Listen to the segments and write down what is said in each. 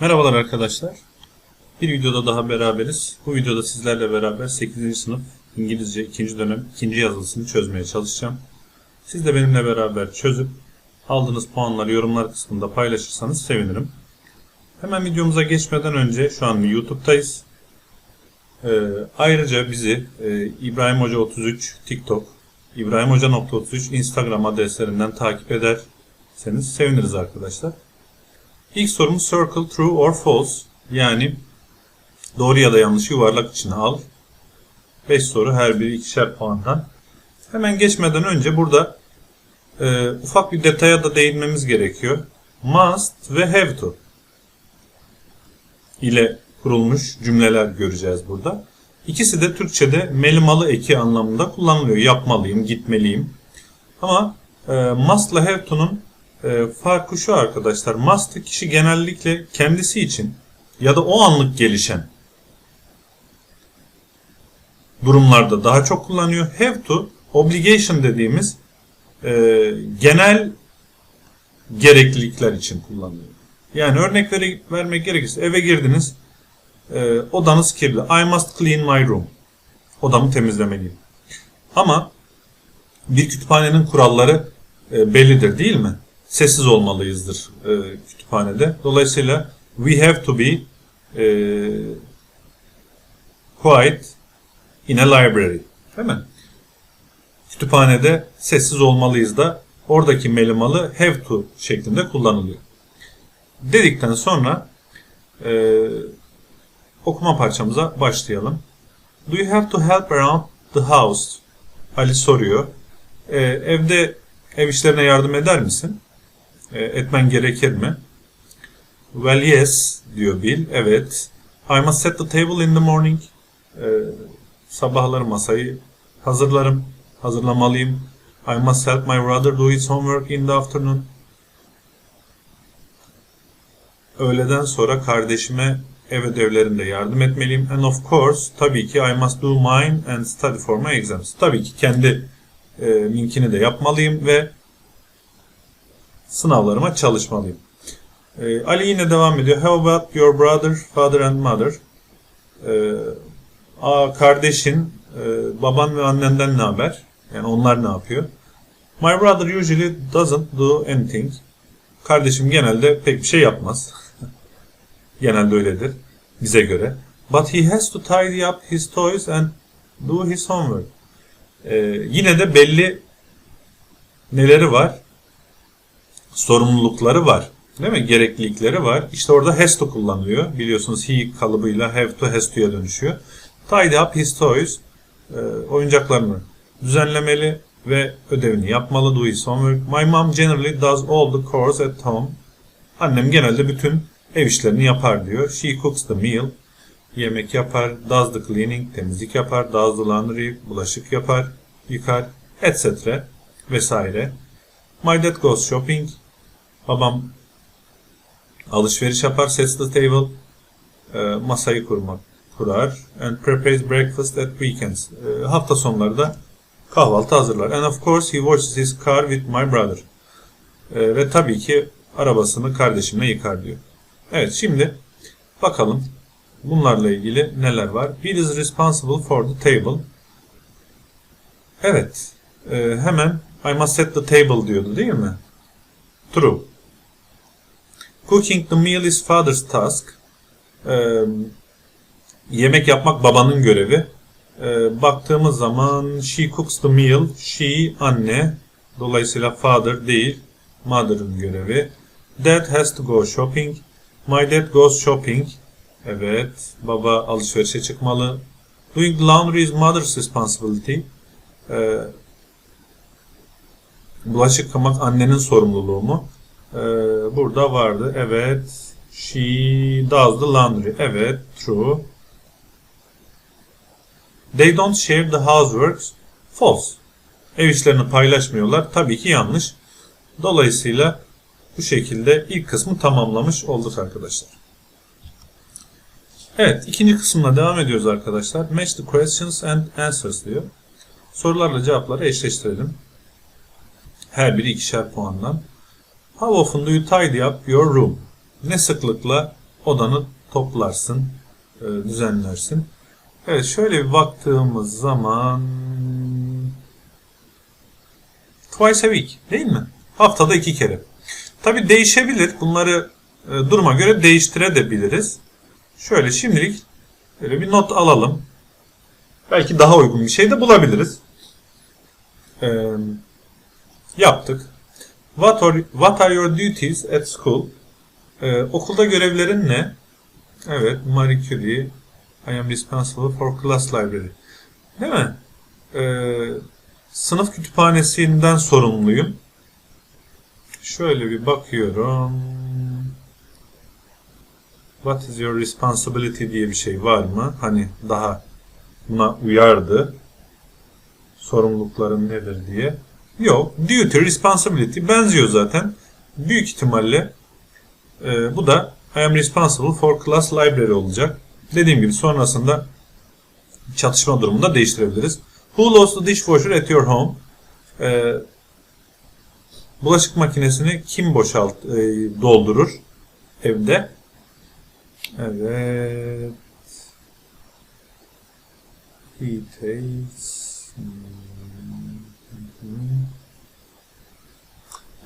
Merhabalar arkadaşlar. Bir videoda daha beraberiz. Bu videoda sizlerle beraber 8. sınıf İngilizce 2. dönem 2. yazılısını çözmeye çalışacağım. Siz de benimle beraber çözüp aldığınız puanları yorumlar kısmında paylaşırsanız sevinirim. Hemen videomuza geçmeden önce şu an YouTube'dayız. Ee, ayrıca bizi e, İbrahim Hoca 33 TikTok, İbrahim Hoca.33 Instagram adreslerinden takip ederseniz seviniriz arkadaşlar. İlk sorumuz circle true or false yani doğru ya da yanlış yuvarlak içine al. 5 soru her biri ikişer puandan. Hemen geçmeden önce burada e, ufak bir detaya da değinmemiz gerekiyor. Must ve have to ile kurulmuş cümleler göreceğiz burada. İkisi de Türkçe'de melimalı eki anlamında kullanılıyor. Yapmalıyım, gitmeliyim. Ama e, must ile have to'nun e, farkı şu arkadaşlar. Must kişi genellikle kendisi için ya da o anlık gelişen durumlarda daha çok kullanıyor. Have to, obligation dediğimiz e, genel gereklilikler için kullanılıyor. Yani örnek vere- vermek gerekirse eve girdiniz, e, odanız kirli. I must clean my room. Odamı temizlemeliyim. Ama bir kütüphanenin kuralları e, bellidir değil mi? Sessiz olmalıyızdır e, kütüphanede. Dolayısıyla we have to be e, quiet in a library. Değil mi? Kütüphanede sessiz olmalıyız da oradaki melimalı have to şeklinde kullanılıyor. Dedikten sonra e, okuma parçamıza başlayalım. Do you have to help around the house? Ali soruyor. E, evde ev işlerine yardım eder misin? E, etmen gerekir mi? Well yes diyor Bill. Evet. I must set the table in the morning. E, sabahları masayı hazırlarım. Hazırlamalıyım. I must help my brother do his homework in the afternoon. Öğleden sonra kardeşime ev ödevlerinde yardım etmeliyim. And of course, tabii ki I must do mine and study for my exams. Tabii ki kendi e, minkini de yapmalıyım ve sınavlarıma çalışmalıyım. E, Ali yine devam ediyor. How about your brother, father and mother? E, a, kardeşin, e, baban ve annenden ne haber? Yani onlar ne yapıyor? My brother usually doesn't do anything. Kardeşim genelde pek bir şey yapmaz. genelde öyledir bize göre. But he has to tidy up his toys and do his homework. Ee, yine de belli neleri var? Sorumlulukları var. Değil mi? Gereklilikleri var. İşte orada has to kullanılıyor. Biliyorsunuz he kalıbıyla have to has to'ya dönüşüyor. Tidy up his toys. E, oyuncaklarını düzenlemeli ve ödevini yapmalı. Do his homework. My mom generally does all the chores at home. Annem genelde bütün ev işlerini yapar diyor. She cooks the meal. Yemek yapar. Does the cleaning. Temizlik yapar. Does the laundry. Bulaşık yapar. Yıkar. Etc. Vesaire. My dad goes shopping. Babam alışveriş yapar. Sets the table. E, masayı kurmak kurar. And prepares breakfast at weekends. E, hafta sonları da kahvaltı hazırlar. And of course he washes his car with my brother. E, ve tabii ki arabasını kardeşimle yıkar diyor. Evet şimdi bakalım bunlarla ilgili neler var. Bill is responsible for the table. Evet. e, hemen I must set the table diyordu değil mi? True. Cooking the meal is father's task. E, yemek yapmak babanın görevi. E, baktığımız zaman she cooks the meal. She anne. Dolayısıyla father değil. Mother'ın görevi. Dad has to go shopping. My dad goes shopping. Evet. Baba alışverişe çıkmalı. Doing the laundry is mother's responsibility. Ee, bulaşık yıkamak annenin sorumluluğu mu? Ee, burada vardı. Evet. She does the laundry. Evet. True. They don't share the houseworks. False. Ev işlerini paylaşmıyorlar. Tabii ki yanlış. Dolayısıyla bu şekilde ilk kısmı tamamlamış olduk arkadaşlar. Evet, ikinci kısımla devam ediyoruz arkadaşlar. Match the questions and answers diyor. Sorularla cevapları eşleştirelim. Her biri ikişer puandan. How often do you tidy up your room? Ne sıklıkla odanı toplarsın, e, düzenlersin. Evet şöyle bir baktığımız zaman twice a week değil mi? Haftada iki kere. Tabi değişebilir. Bunları e, duruma göre değiştirebiliriz. Şöyle şimdilik böyle bir not alalım. Belki daha uygun bir şey de bulabiliriz. Ee, yaptık. What are, what are your duties at school? Ee, okulda görevlerin ne? Evet, Marie Curie. I am responsible for class library. Değil mi? Ee, sınıf kütüphanesinden sorumluyum. Şöyle bir bakıyorum. What is your responsibility diye bir şey var mı? Hani daha buna uyardı. Sorumlulukların nedir diye. Yok. Duty, responsibility benziyor zaten. Büyük ihtimalle e, bu da I am responsible for class library olacak. Dediğim gibi sonrasında çatışma durumunda değiştirebiliriz. Who lost the dishwasher at your home? E, bulaşık makinesini kim boşalt e, doldurur evde? Evet. He takes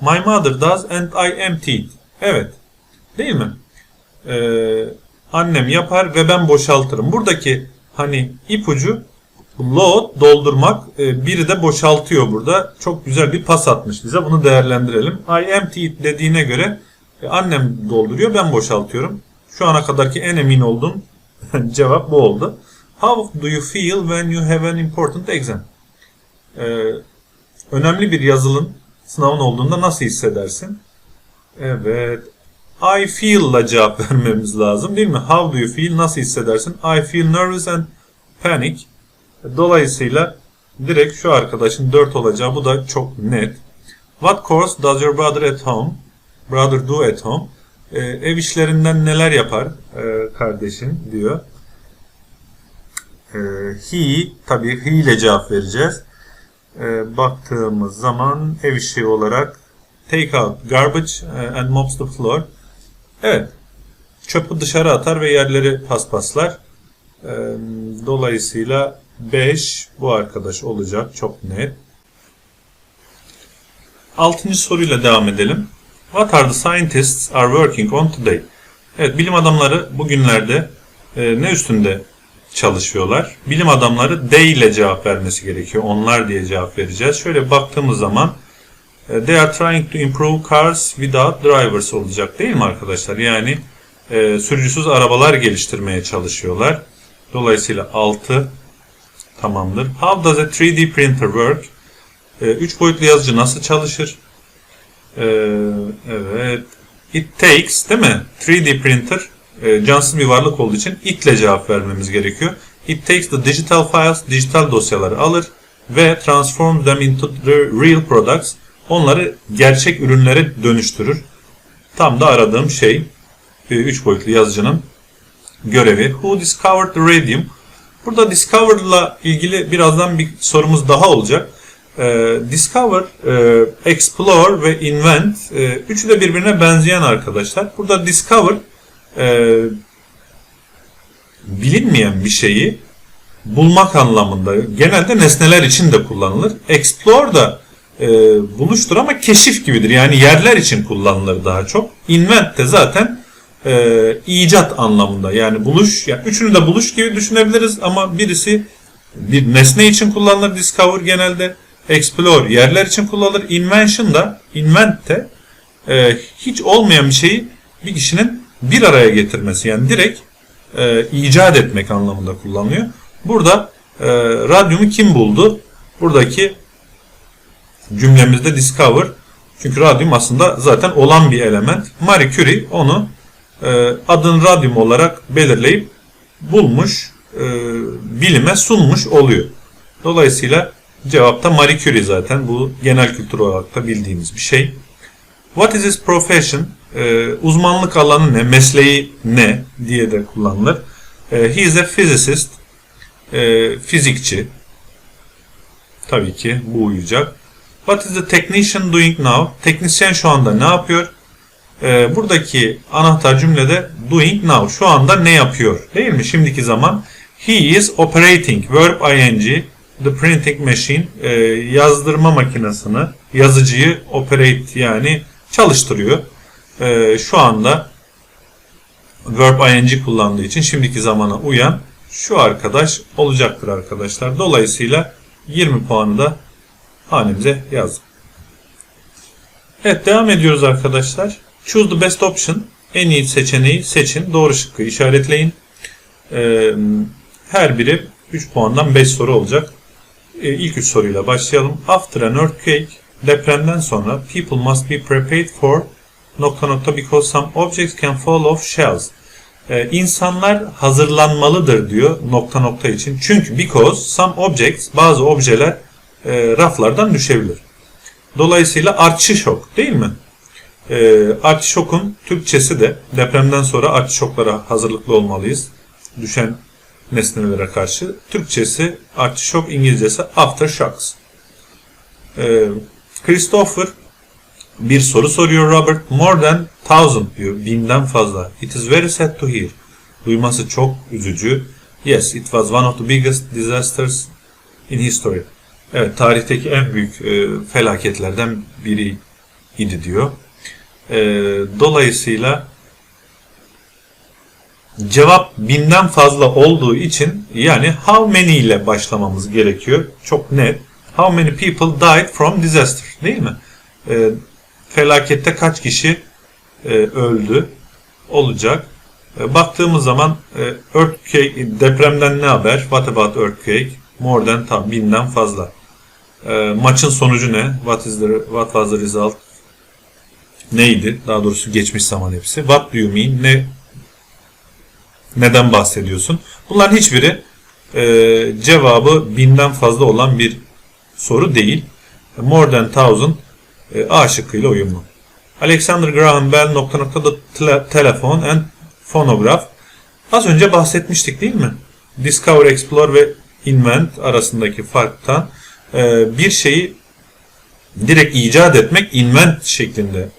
My mother does and I empty it. Evet. Değil mi? Ee, annem yapar ve ben boşaltırım. Buradaki hani ipucu load doldurmak e, biri de boşaltıyor burada. Çok güzel bir pas atmış bize. Bunu değerlendirelim. I empty it dediğine göre e, annem dolduruyor ben boşaltıyorum. Şu ana kadarki en emin olduğum cevap bu oldu. How do you feel when you have an important exam? Ee, önemli bir yazılım sınavın olduğunda nasıl hissedersin? Evet. I feel ile cevap vermemiz lazım değil mi? How do you feel? Nasıl hissedersin? I feel nervous and panic. Dolayısıyla direkt şu arkadaşın 4 olacağı bu da çok net. What course does your brother at home? Brother do at home. Ee, ev işlerinden neler yapar ee, kardeşin diyor. Ee, he tabii he ile cevap vereceğiz. Ee, baktığımız zaman ev işi olarak take out garbage e, and mops the floor. Evet. Çöpü dışarı atar ve yerleri paspaslar. Ee, dolayısıyla 5 bu arkadaş olacak. Çok net. Altıncı soruyla devam edelim. What are the scientists are working on today? Evet, bilim adamları bugünlerde e, ne üstünde çalışıyorlar? Bilim adamları they ile cevap vermesi gerekiyor. Onlar diye cevap vereceğiz. Şöyle baktığımız zaman e, they are trying to improve cars without drivers olacak değil mi arkadaşlar? Yani e, sürücüsüz arabalar geliştirmeye çalışıyorlar. Dolayısıyla 6 tamamdır. How does a 3D printer work? 3 e, boyutlu yazıcı nasıl çalışır? E, evet. It takes değil mi? 3D printer e, cansız bir varlık olduğu için it ile cevap vermemiz gerekiyor. It takes the digital files, dijital dosyaları alır ve transform them into the real products. Onları gerçek ürünlere dönüştürür. Tam da aradığım şey 3 boyutlu yazıcının görevi. Who discovered the radium? Burada discovered ile ilgili birazdan bir sorumuz daha olacak. Ee, discover, e, explore ve invent e, üçü de birbirine benzeyen arkadaşlar. Burada discover e, bilinmeyen bir şeyi bulmak anlamında genelde nesneler için de kullanılır. Explore da e, buluştur ama keşif gibidir. Yani yerler için kullanılır daha çok. Invent de zaten e, icat anlamında. Yani buluş, yani üçünü de buluş gibi düşünebiliriz ama birisi bir nesne için kullanılır. Discover genelde explore yerler için kullanılır. Invention da invent de e, hiç olmayan bir şeyi bir kişinin bir araya getirmesi yani direkt e, icat etmek anlamında kullanılıyor. Burada e, radyumu kim buldu? Buradaki cümlemizde discover. Çünkü radyum aslında zaten olan bir element. Marie Curie onu e, adın radyum olarak belirleyip bulmuş, e, bilime sunmuş oluyor. Dolayısıyla cevapta Marie Curie zaten. Bu genel kültür olarak da bildiğimiz bir şey. What is his profession? Ee, uzmanlık alanı ne? Mesleği ne? diye de kullanılır. Ee, he is a physicist. Ee, fizikçi. Tabii ki bu uyacak. What is the technician doing now? Teknisyen şu anda ne yapıyor? Ee, buradaki anahtar cümlede doing now. Şu anda ne yapıyor? Değil mi? Şimdiki zaman. He is operating. Verb ing. The printing machine. e, yazdırma makinesini, yazıcıyı operate yani çalıştırıyor. E, şu anda verb ing kullandığı için şimdiki zamana uyan şu arkadaş olacaktır arkadaşlar. Dolayısıyla 20 puanı da hanemize yazdım. Evet devam ediyoruz arkadaşlar. Choose the best option. En iyi seçeneği seçin. Doğru şıkkı işaretleyin. Ee, her biri 3 puandan 5 soru olacak. Ee, ilk 3 soruyla başlayalım. After an earthquake, depremden sonra people must be prepared for nokta nokta because some objects can fall off shelves. Ee, insanlar hazırlanmalıdır diyor nokta nokta için. Çünkü because some objects bazı objeler e, raflardan düşebilir. Dolayısıyla artçı şok değil mi? E, artçı şokun Türkçesi de depremden sonra artçı şoklara hazırlıklı olmalıyız. Düşen nesnelere karşı. Türkçesi artçı şok, İngilizcesi aftershocks. E, Christopher bir soru soruyor Robert. More than thousand diyor. Binden fazla. It is very sad to hear. Duyması çok üzücü. Yes, it was one of the biggest disasters in history. Evet, tarihteki en büyük e, felaketlerden biri idi diyor. E, dolayısıyla cevap binden fazla olduğu için yani how many ile başlamamız gerekiyor. Çok net. How many people died from disaster değil mi? E, felakette kaç kişi e, öldü olacak. E, baktığımız zaman e, earthquake, depremden ne haber? What about earthquake? More than tam binden fazla. E, maçın sonucu ne? What is the what was the result? Neydi? Daha doğrusu geçmiş zaman hepsi. What do you mean? Ne neden bahsediyorsun? Bunların hiçbiri e, cevabı binden fazla olan bir soru değil. More than thousand e, A şıkkıyla uyumlu. Alexander Graham Bell nokta nokta da tele, telefon and phonograph. Az önce bahsetmiştik değil mi? Discover, Explore ve Invent arasındaki farktan e, bir şeyi direkt icat etmek invent şeklinde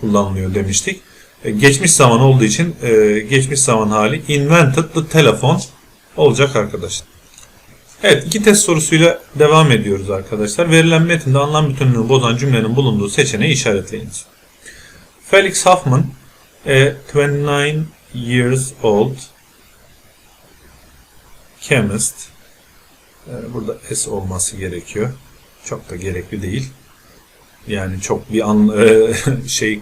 kullanılıyor demiştik. E, geçmiş zaman olduğu için e, geçmiş zaman hali invented the telephone olacak arkadaşlar. Evet iki test sorusuyla devam ediyoruz arkadaşlar. Verilen metinde anlam bütünlüğünü bozan cümlenin bulunduğu seçeneği işaretleyiniz. Felix Hoffman, a 29 years old chemist. Ee, Burada S olması gerekiyor. Çok da gerekli değil. Yani çok bir an, e, şey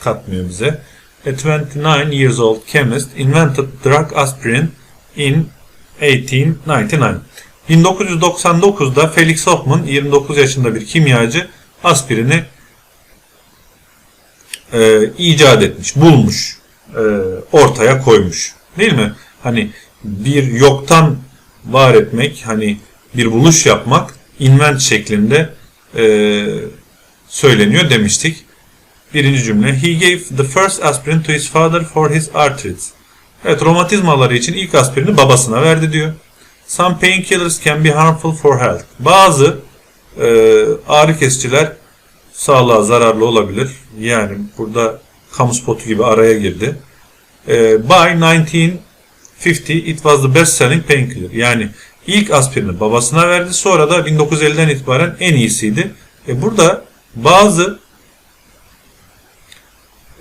katmıyor bize. A 29 years old chemist invented drug aspirin in 1899. 1999'da Felix Hoffman 29 yaşında bir kimyacı aspirini e, icat etmiş, bulmuş, e, ortaya koymuş. Değil mi? Hani bir yoktan var etmek, hani bir buluş yapmak invent şeklinde e, söyleniyor demiştik. Birinci cümle. He gave the first aspirin to his father for his arthritis. Evet romatizmaları için ilk aspirini babasına verdi diyor. Some painkillers can be harmful for health. Bazı e, ağrı kesiciler sağlığa zararlı olabilir. Yani burada kamu spotu gibi araya girdi. E, by 1950 it was the best selling painkiller. Yani ilk aspirini babasına verdi. Sonra da 1950'den itibaren en iyisiydi. E, burada bazı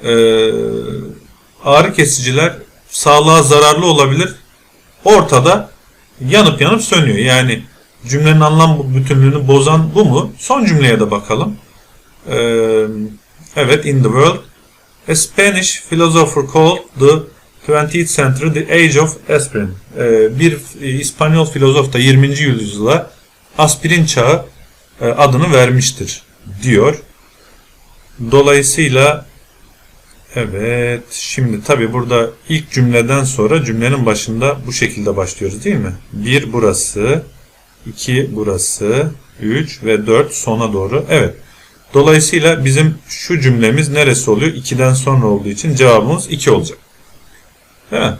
e, ağrı kesiciler sağlığa zararlı olabilir. Ortada yanıp yanıp sönüyor. Yani cümlenin anlam bütünlüğünü bozan bu mu? Son cümleye de bakalım. Ee, evet, in the world, a Spanish philosopher called the 20th century the age of aspirin. Ee, bir İspanyol filozof da 20. yüzyıla aspirin çağı e, adını vermiştir diyor. Dolayısıyla Evet. Şimdi tabi burada ilk cümleden sonra cümlenin başında bu şekilde başlıyoruz değil mi? 1 burası, 2 burası, 3 ve 4 sona doğru. Evet. Dolayısıyla bizim şu cümlemiz neresi oluyor? 2'den sonra olduğu için cevabımız 2 olacak. Değil mi?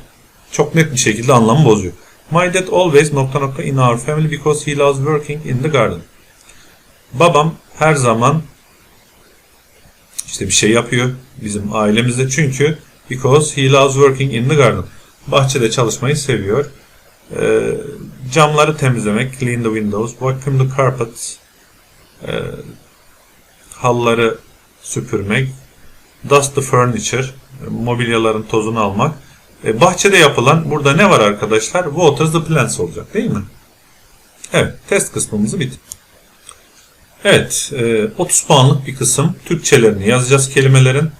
Çok net bir şekilde anlamı bozuyor. My dad always nokta nokta in our family because he loves working in the garden. Babam her zaman işte bir şey yapıyor bizim ailemizde çünkü because he loves working in the garden. Bahçede çalışmayı seviyor. Ee, camları temizlemek, clean the windows, vacuum the carpets, e, halları süpürmek, dust the furniture, e, mobilyaların tozunu almak. E, bahçede yapılan, burada ne var arkadaşlar? Water the plants olacak değil mi? Evet, test kısmımızı bitti. Evet, e, 30 puanlık bir kısım. Türkçelerini yazacağız kelimelerin.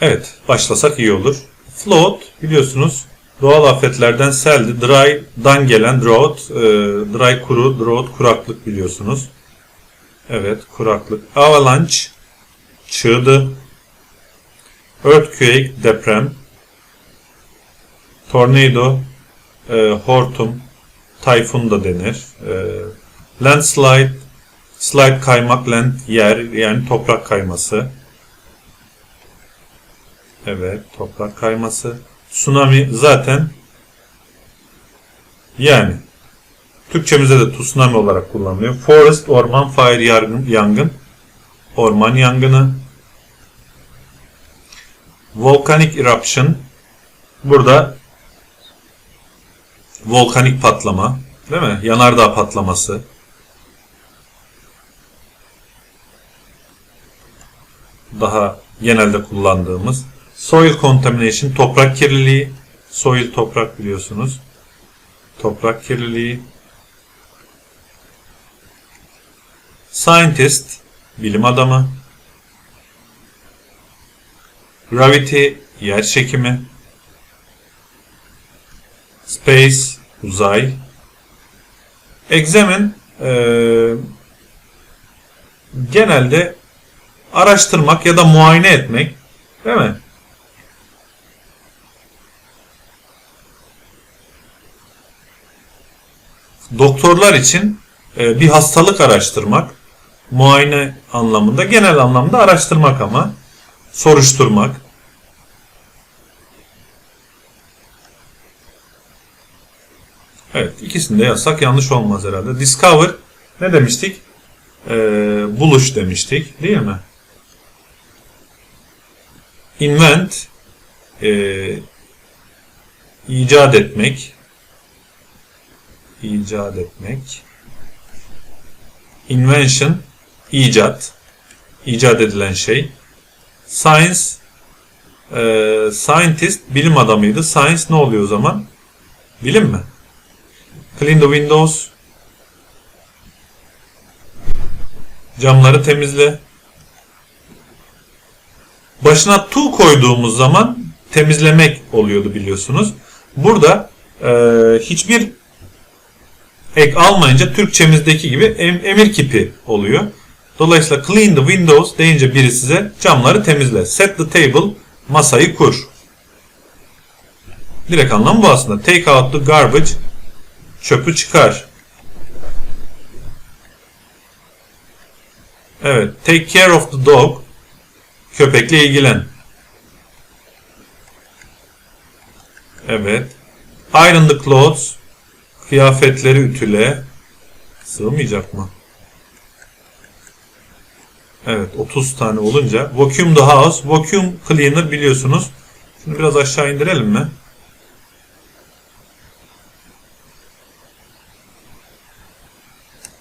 Evet, başlasak iyi olur. Flood biliyorsunuz doğal afetlerden seldi. Dry'dan gelen drought, dry kuru, drought kuraklık biliyorsunuz. Evet, kuraklık. Avalanche, çığdı. Earthquake, deprem. Tornado, hortum, tayfun da denir. Landslide, slide kaymak, land yer yani toprak kayması. Evet, toprak kayması. Tsunami zaten yani Türkçemizde de tsunami olarak kullanılıyor. Forest, orman, fire, yangın, yangın. Orman yangını. Volcanic eruption. Burada volkanik patlama, değil mi? Yanardağ patlaması. Daha genelde kullandığımız. Soil contamination, toprak kirliliği. Soil toprak biliyorsunuz. Toprak kirliliği. Scientist, bilim adamı. Gravity, yer çekimi. Space, uzay. Examine, eee, genelde araştırmak ya da muayene etmek. Değil mi? Doktorlar için e, bir hastalık araştırmak, muayene anlamında, genel anlamda araştırmak ama, soruşturmak. Evet, ikisini de yazsak yanlış olmaz herhalde. Discover ne demiştik? Ee, buluş demiştik, değil mi? Invent e, icat etmek, icat etmek. Invention, icat, icat edilen şey. Science, e, scientist, bilim adamıydı. Science ne oluyor o zaman? Bilim mi? Clean the windows. Camları temizle. Başına to koyduğumuz zaman temizlemek oluyordu biliyorsunuz. Burada e, hiçbir ek almayınca Türkçemizdeki gibi em, emir kipi oluyor. Dolayısıyla clean the windows deyince biri size camları temizle. Set the table masayı kur. Direkt anlam bu aslında. Take out the garbage çöpü çıkar. Evet. Take care of the dog köpekle ilgilen. Evet. Iron the clothes Kıyafetleri ütüle. Sığmayacak mı? Evet 30 tane olunca. Vacuum the house. Vacuum cleaner biliyorsunuz. Şunu biraz aşağı indirelim mi?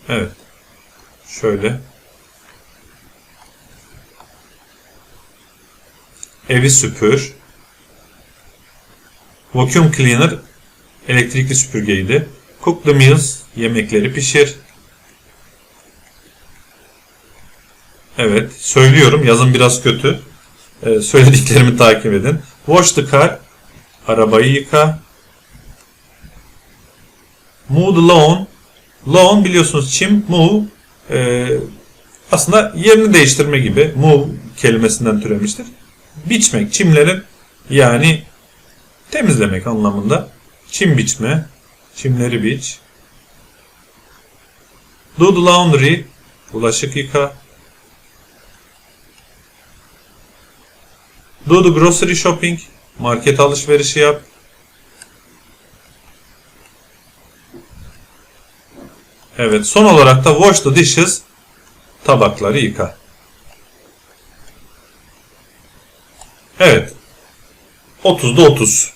Evet. Şöyle. Evi süpür. Vacuum cleaner elektrikli süpürgeydi. Cook the meals, yemekleri pişir. Evet, söylüyorum. Yazım biraz kötü. Ee, söylediklerimi takip edin. Wash the car, arabayı yıka. Move the lawn. Lawn biliyorsunuz çim, move e, aslında yerini değiştirme gibi. Move kelimesinden türemiştir. Biçmek, çimlerin yani temizlemek anlamında. Çim biçme. Çimleri biç. Do the laundry. Bulaşık yıka. Do the grocery shopping. Market alışverişi yap. Evet son olarak da wash the dishes. Tabakları yıka. Evet. 30'da 30.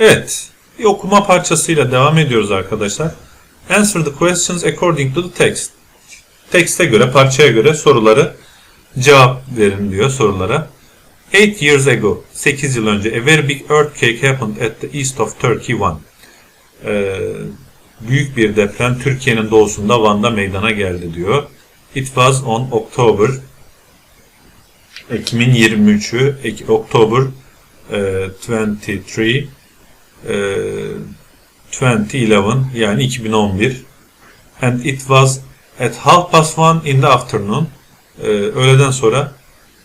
Evet. Bir okuma parçasıyla devam ediyoruz arkadaşlar. Answer the questions according to the text. Tekste göre, parçaya göre soruları cevap verin diyor sorulara. 8 years ago, 8 yıl önce, a very big earthquake happened at the east of Turkey, Van. Ee, büyük bir deprem Türkiye'nin doğusunda Van'da meydana geldi diyor. It was on October Ekim'in 23'ü, Ek- October e, 23 e, 2011 yani 2011 and it was at half past one in the afternoon e, öğleden sonra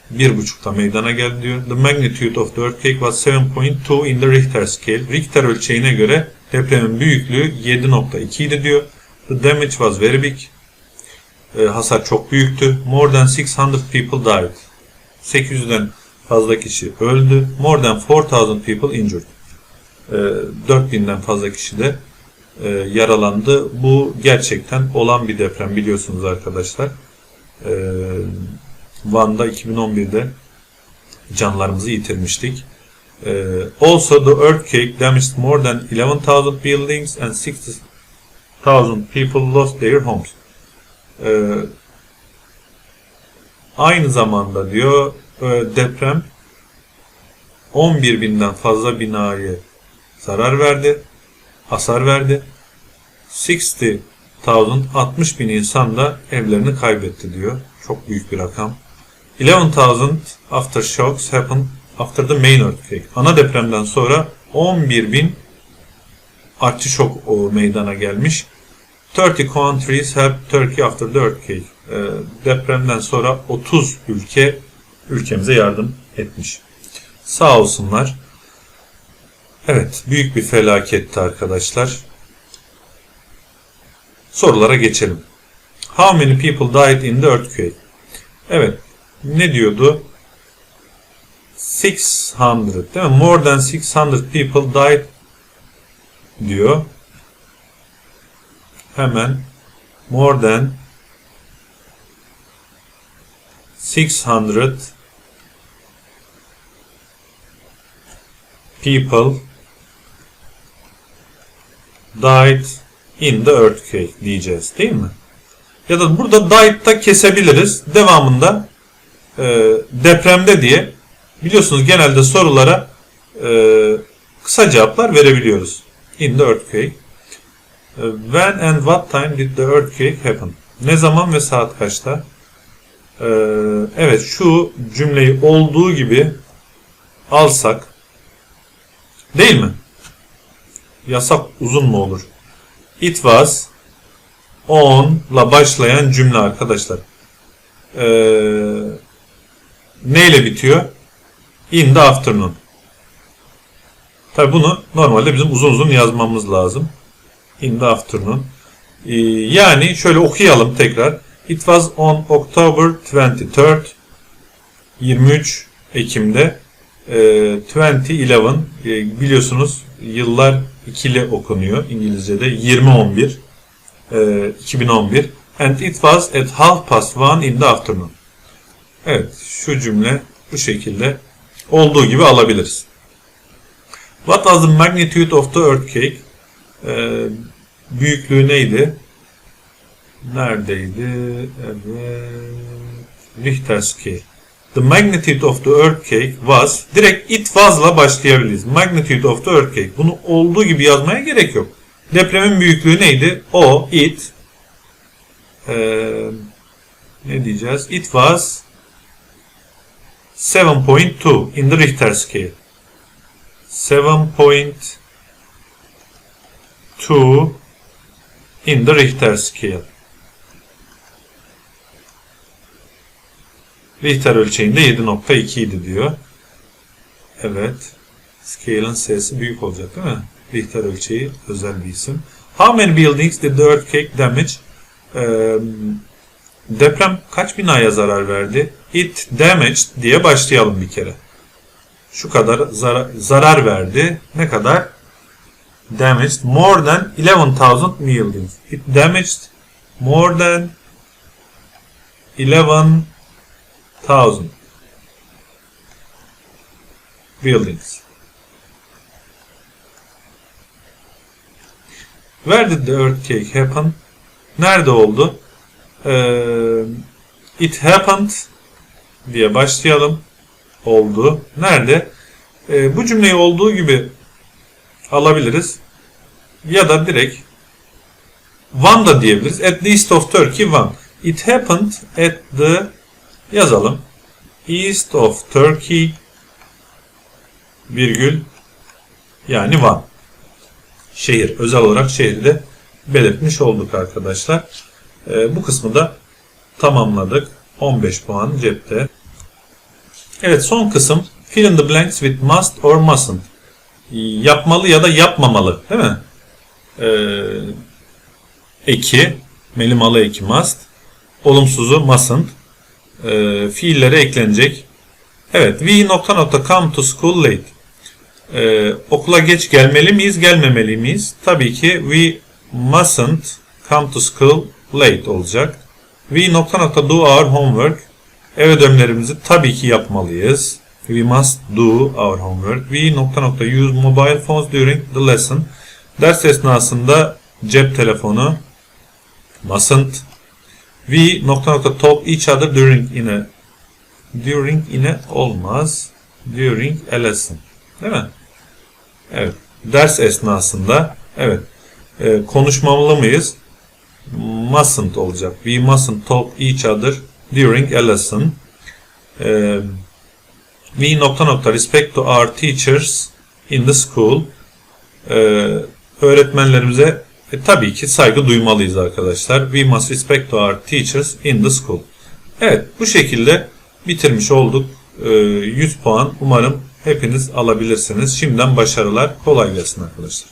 bir buçukta meydana geldi diyor. The magnitude of the earthquake was 7.2 in the Richter scale. Richter ölçeğine göre depremin büyüklüğü 7.2 idi diyor. The damage was very big. E, hasar çok büyüktü. More than 600 people died. 800'den fazla kişi öldü. More than 4000 people injured. E, 4000'den fazla kişi de e, yaralandı. Bu gerçekten olan bir deprem biliyorsunuz arkadaşlar. E, Van'da 2011'de canlarımızı yitirmiştik. E, also the earthquake damaged more than 11,000 buildings and 60,000 people lost their homes. Aynı zamanda diyor e, deprem 11 binden fazla binayı zarar verdi, hasar verdi. 60,000 60 bin insan da evlerini kaybetti diyor. Çok büyük bir rakam. 11,000 aftershocks happened after the main earthquake. Ana depremden sonra 11 bin artçı o meydana gelmiş. 30 countries helped Turkey after the earthquake. Ee, depremden sonra 30 ülke ülkemize yardım etmiş. Sağ olsunlar. Evet, büyük bir felaketti arkadaşlar. Sorulara geçelim. How many people died in the earthquake? Evet, ne diyordu? 600 değil mi? More than 600 people died diyor. Hemen more than 600 people died in the earthquake diyeceğiz değil mi? Ya da burada died'da kesebiliriz. Devamında e, depremde diye biliyorsunuz genelde sorulara e, kısa cevaplar verebiliyoruz. In the earthquake. E, When and what time did the earthquake happen? Ne zaman ve saat kaçta? E, evet şu cümleyi olduğu gibi alsak değil mi? Yasak uzun mu olur? It was on'la başlayan cümle arkadaşlar. Ee, neyle bitiyor? In the afternoon. Tabi bunu normalde bizim uzun uzun yazmamız lazım. In the afternoon. Ee, yani şöyle okuyalım tekrar. It was on October 23rd 23 Ekim'de e, 2011 e, biliyorsunuz yıllar ikili okunuyor İngilizce'de 2011 e, 2011 and it was at half past one in the afternoon. Evet şu cümle bu şekilde olduğu gibi alabiliriz. What was the magnitude of the earthquake? E, büyüklüğü neydi? Neredeydi? Evet. Richter scale. The magnitude of the earthquake was direkt it was'la başlayabiliriz. Magnitude of the earthquake. Bunu olduğu gibi yazmaya gerek yok. Depremin büyüklüğü neydi? O, it. Ee, ne diyeceğiz? It was 7.2 in the Richter scale. 7.2 in the Richter scale. Richter ölçeğinde 7.2 idi diyor. Evet. Scale'ın S'si büyük olacak değil mi? Richter ölçeği özel bir isim. How many buildings did the earthquake damage? Ee, deprem kaç binaya zarar verdi? It damaged diye başlayalım bir kere. Şu kadar zarar, zarar verdi. Ne kadar? Damaged more than 11,000 buildings. It damaged more than 11,000 buildings. Where did the earthquake happen? Nerede oldu? Ee, it happened diye başlayalım. Oldu. Nerede? Ee, bu cümleyi olduğu gibi alabiliriz. Ya da direkt Van da diyebiliriz. At the east of Turkey, Van. It happened at the yazalım. East of Turkey virgül yani Van. Şehir. Özel olarak şehri de belirtmiş olduk arkadaşlar. Ee, bu kısmı da tamamladık. 15 puan cepte. Evet son kısım fill in the blanks with must or mustn't. Yapmalı ya da yapmamalı değil mi? Ee, eki, melimalı eki must, olumsuzu mustn't, e, fiillere eklenecek. Evet, we nokta nokta come to school late. E, okula geç gelmeli miyiz, gelmemeli miyiz? Tabii ki we mustn't come to school late olacak. We nokta nokta do our homework. Ev ödevlerimizi tabii ki yapmalıyız. We must do our homework. We nokta nokta use mobile phones during the lesson. Ders esnasında cep telefonu mustn't. We nokta nokta talk each other during in a during in a olmaz. During a lesson. Değil mi? Evet. Ders esnasında evet. Ee, konuşmamalı mıyız? Mustn't olacak. We mustn't talk each other during a lesson. Ee, we nokta nokta respect to our teachers in the school. Ee, öğretmenlerimize e, tabii ki saygı duymalıyız arkadaşlar. We must respect our teachers in the school. Evet bu şekilde bitirmiş olduk. Ee, 100 puan umarım hepiniz alabilirsiniz. Şimdiden başarılar. Kolay gelsin arkadaşlar.